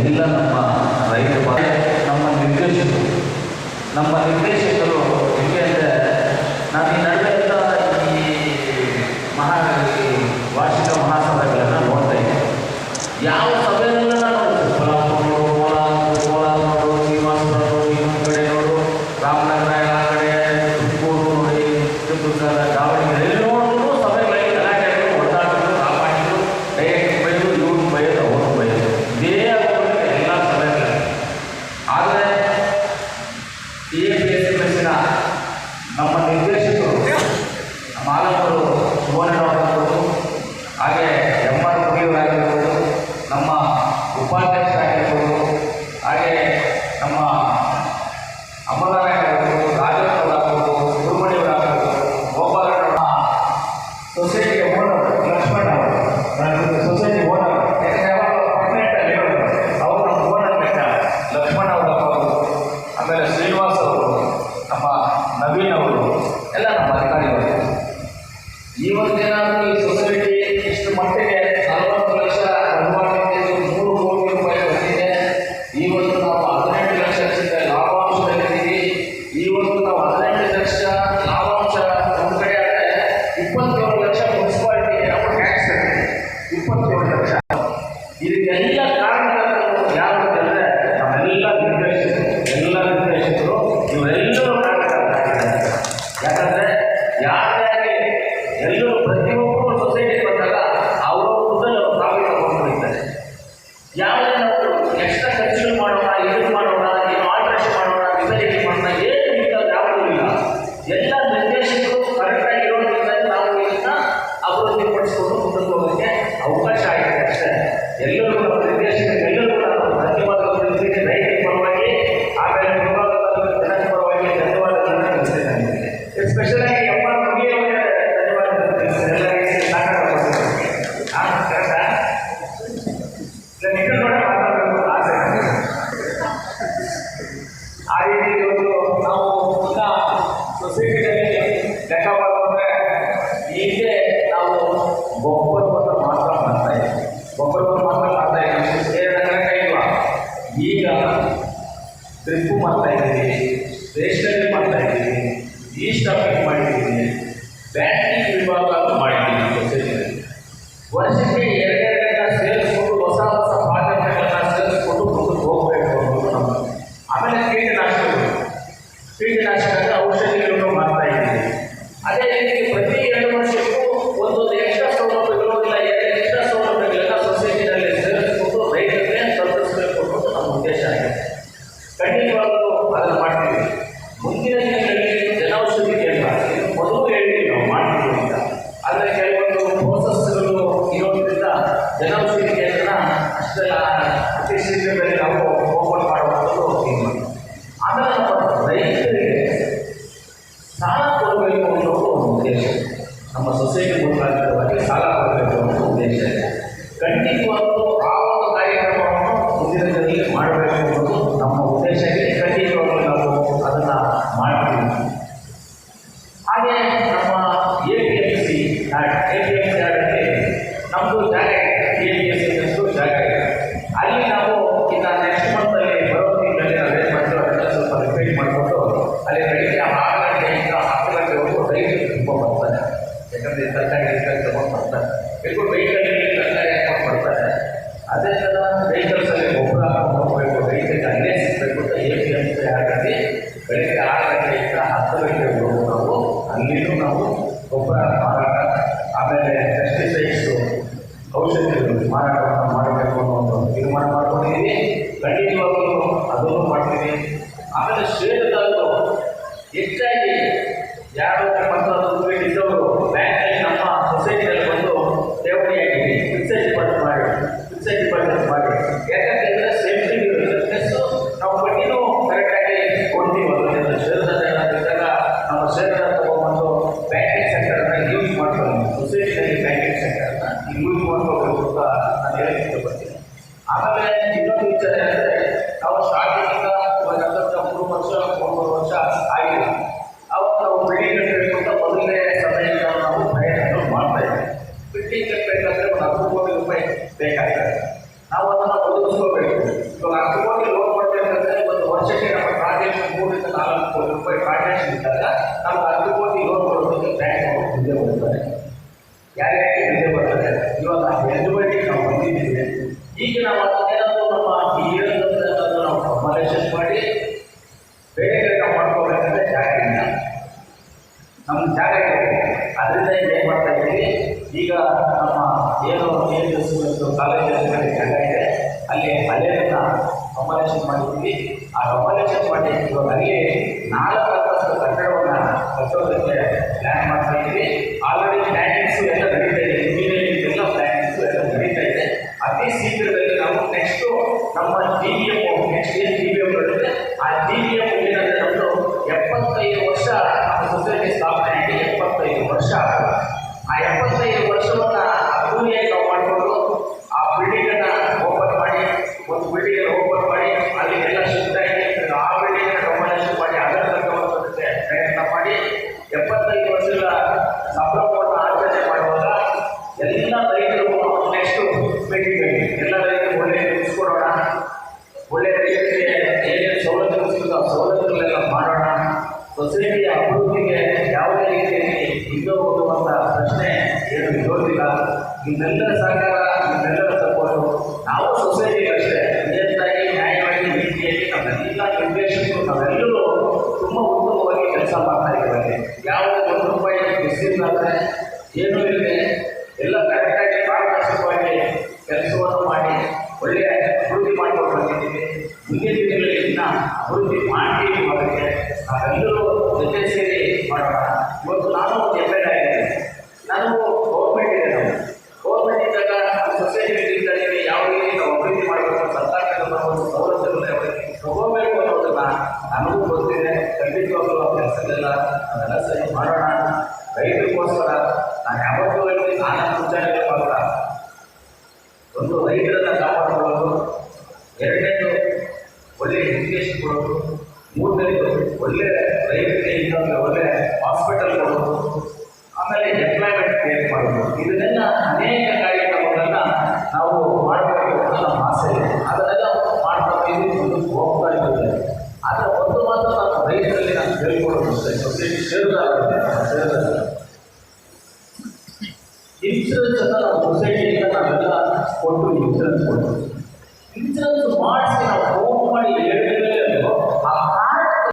ಎಲ್ಲ ನಮ್ಮ ರೈತ ನಮ್ಮ ನಿರ್ದೇಶಕರು ನಮ್ಮ ನಿರ್ದೇಶಕರು ಹೆಂಗೆ ಅಂದರೆ ನಾನು ಈ ನಡುವೆ ಈ ಮಹಾ ವಾರ್ಷಿಕ ಮಹಾಸಭೆಗಳನ್ನು ನೋಡ್ತಾ ಇದ್ದೀನಿ ಯಾವ ಮೂವತ್ತೊಂಬತ್ತು ಹಾಗೆ జీవన ಕಾರಣಕ್ಕೆ ಎಲ್ಲರೂ ಪ್ರತಿಯೊಬ್ಬರು ಸೊಸೈಟಿಗೆ ಬಂದಾಗ ಅವರು ಮೊದಲು ಪ್ರಾವಿಟ್ ಮಾಡ್ಕೊಂಡಿದ್ದಾರೆ ಯಾವ అదే ప్రతి రెండు మనుషులకు ಒಂದು ಉದ್ದೇಶ ನಮ್ಮ ಸೊಸೈಟಿ ಮುಂತಾಗಿರುವಾಗ ಸಾಲ ಮಾಡಬೇಕು ಅನ್ನೋ ಉದ್ದೇಶ ಇದೆ ಖಂಡಿತವಾಗಲೂ ಆ ಒಂದು ಕಾರ್ಯಕ್ರಮವನ್ನು ಮಾಡಬೇಕು ಅನ್ನೋದು ನಮ್ಮ ಉದ್ದೇಶ ಇದೆ ಖಂಡಿತವಾಗಲೂ ನಾವು ಅದನ್ನು ಮಾಡ್ತೀವಿ ಹಾಗೆ ನಮ್ಮ A P M C A P M C ಸರ್ಕಾರದಲ್ಲಿ ಸರ್ಕಾರಿ ಸರ್ಕಾರಿ ತಗೊಂಡು ಬರ್ತಾರೆ. ಎಲ್ಲರೂ ವೈಕಲ್ಯಗಳಿಗೆ ಸರ್ಕಾರಿ ಹಾಕೊಂಡು ಬರ್ತಾರೆ. ಅದೇ ಥರ ವೆಹಿಕಲ್ಸಲ್ಲಿ ಗೊಬ್ಬರ ಹಾಕೊಂಡು ಹೋಗಬೇಕು. ರೈತರಿಗೆ ಅಲ್ಲೇ ಸಿಗಬೇಕು ಅಂತ ಏಪಿಎಂಸಿ ಹಾಗಾಗಿ ಬೆಳಗ್ಗೆ ಆರು ಗಂಟೆಯಿಂದ ಹತ್ತು ಗಂಟೆಗೆ ಹೋಗಿ ನಾವು ಅಲ್ಲಿಯೂ ನಾವು ಗೊಬ್ಬರ ಮಾರಾಟ, ಆಮೇಲೆ ಪೆಸ್ಟಿಸೈಡ್ಸು ಔಷಧಿಗಳು ಮಾರಾಟವನ್ನು ಮಾಡಬೇಕು ಅನ್ನೋ ಒಂದು ತೀರ್ಮಾನ ಮಾಡ್ಕೊಂಡಿದ್ದೀನಿ ಖಂಡಿತವಾಗಲೂ ಅದನ್ನು ಮಾಡ್ತೀನಿ ಆಮೇಲೆ ಶ್ರೇಯದಾರರು ಹೆಚ್ಚಾಗಿ ಯಾರು இருக்கிறார் ಬರ್ತಾರೆ. ಯಾರ್ಯಾರಿಗೆ ಹಿಂದೆ ಬರ್ತಾರೆ, ಇವಾಗ ಎಲಿಜಿಬಿಲಿಟಿ ನಾವು ಬಂದಿದ್ದೇವೆ. ಈಗ ನಾವು ಅದನ್ನೇನಾದ್ರು ನಮ್ಮ ಹಿರಿಯರನ್ನು ನಾವು ಫಾರ್ಮಲೈಸೇಷನ್ ಮಾಡಿ, ಬೇರೆ ಬೇಗ ಮಾಡ್ಕೋಬೇಕಂದ್ರೆ ಜಾಗ ಇಲ್ಲ. ನಮ್ಮ ಜಾಗ ಅದರಿಂದ ಏನು ಮಾಡ್ತಾ ಇದ್ದೀವಿ? ಈಗ ನಮ್ಮ ಏನು ಏನು ಕಾಲೇಜಲ್ಲಿ ಜಾಗ ಇದೆ. ಅಲ್ಲಿ ಹಳೆಯದನ್ನ ಫಾರ್ಮಲೈಸೇಷನ್ ಮಾಡಿದ್ದೀವಿ. ಆ ಫಾರ್ಮಲೈಸೇಷನ್ ಮಾಡಿ, ಇವಾಗ ಅಲ್ಲಿ ನಾಲ್ಕು ಕಟ್ಟಡವನ್ನು உற்சவத்தை லேண்ட் மார்க் ஆல்ரெடி டைரக்ட்ஸ் எல்லாம் ಎಪ್ಪತ್ತೈದು ವರ್ಷಗಳ ಸಂಭ್ರಮವನ್ನು ಆಚರಣೆ ಮಾಡುವಾಗ ಎಲ್ಲ ರೈತರು ನೆಕ್ಸ್ಟ್ ಮೀಟಿಂಗ್ ಎಲ್ಲ ರೈತರು ಒಳ್ಳೆ ತಿಳಿಸ್ಕೊಡೋಣ ಒಳ್ಳೆ ರೈತರಿಗೆ ಏನೇನು ಸೌಲಭ್ಯ ಸಿಗುತ್ತೋ ಆ ಸೌಲಭ್ಯಗಳೆಲ್ಲ ಮಾಡೋಣ. ಸೊಸೈಟಿಯ ಅಭಿವೃದ್ಧಿಗೆ ಯಾವುದೇ ರೀತಿಯಲ್ಲಿ ಇದು ಹೋಗುವಂಥ ಪ್ರಶ್ನೆ ಏನು ಇರೋದಿಲ್ಲ. ನಿಮ್ಮೆಲ್ಲರ ಇದ್ದೇವೆ ಯಾವುದೇ ಒಂದು ರೂಪಾಯಿ ಮಿಸ್ಸಿಲ್ಲ ಅಂದರೆ ಏನೂ ಇಲ್ಲದೆ ಎಲ್ಲ ಕರೆಕ್ಟಾಗಿ ಪಾರದರ್ಶಕವಾಗಿ ಕೆಲಸವನ್ನು ಮಾಡಿ ಒಳ್ಳೆಯ ಅಭಿವೃದ್ಧಿ ಮಾಡಿಕೊಂಡು ಮುಂದಿನ ದಿನಗಳಲ್ಲಿ ಇನ್ನ ಅಭಿವೃದ್ಧಿ ಮಾಡಿ ಅದಕ್ಕೆ ಎಲ್ಲರೂ ಜೊತೆ ಸೇರಿ ಮಾಡೋಣ. ಇವತ್ತು ನಾನು ಕೆಲಸಗಳೆಲ್ಲ ಅದೆಲ್ಲ ಸರಿ ಮಾಡೋಣ ರೈತರಿಗೋಸ್ಕರ ನಾನು ಯಾವತ್ತೂ ಹೇಳಿ ನಾನು ಮುಂಚೆನೇ ಮಾತ್ರ ಒಂದು ರೈತರನ್ನು ಕಾಪಾಡಿಕೊಳ್ಳೋದು ಎರಡನೇದು ಒಳ್ಳೆಯ ಎಜುಕೇಶನ್ ಕೊಡೋದು ಮೂರನೇದು ಒಳ್ಳೆ ರೈತರಿಗೆ ಇನ್ನೊಂದು ಒಳ್ಳೆ ಹಾಸ್ಪಿಟಲ್ ಕೊಡೋದು ಆಮೇಲೆ ಎಂಪ್ಲಾಯ್ಮೆಂಟ್ ಕ್ರಿಯೇಟ್ ಮಾಡೋದು ಇದನ್ನೆಲ್ಲ ಅನೇಕ ಕಾರ್ಯಕ್ರಮಗಳನ್ನ ನಾವು ಮಾಡಬೇಕು ಅಂತ ನಮ್ಮ ಆಸೆ ಇದೆ ಅದನ್ನೆಲ್ಲ ಮಾಡ್ಕೊಂಡು ಮುಂದಕ್ಕೆ ಹೋಗ್ತಾ ಇದ್ದೇವೆ ಆದರೆ ಒಂದು ಮಾತ್ರ ನಾನು ಸೊಸೈಟಿ ಸೇರಿದಾಗುತ್ತೆ ಸೇರಿದಾಗ ಇನ್ಶೂರೆನ್ಸ್ ಅನ್ನ ನಾವು ಸೊಸೈಟಿಯಿಂದ ನಾವೆಲ್ಲ ಕೊಟ್ಟು ಇನ್ಶೂರೆನ್ಸ್ ಕೊಡ್ತೀವಿ. ಇನ್ಶೂರೆನ್ಸ್ ಮಾಡಿಸಿ ನಾವು ಫೋನ್ ಮಾಡಿ ಹೇಳಿದ್ರೆ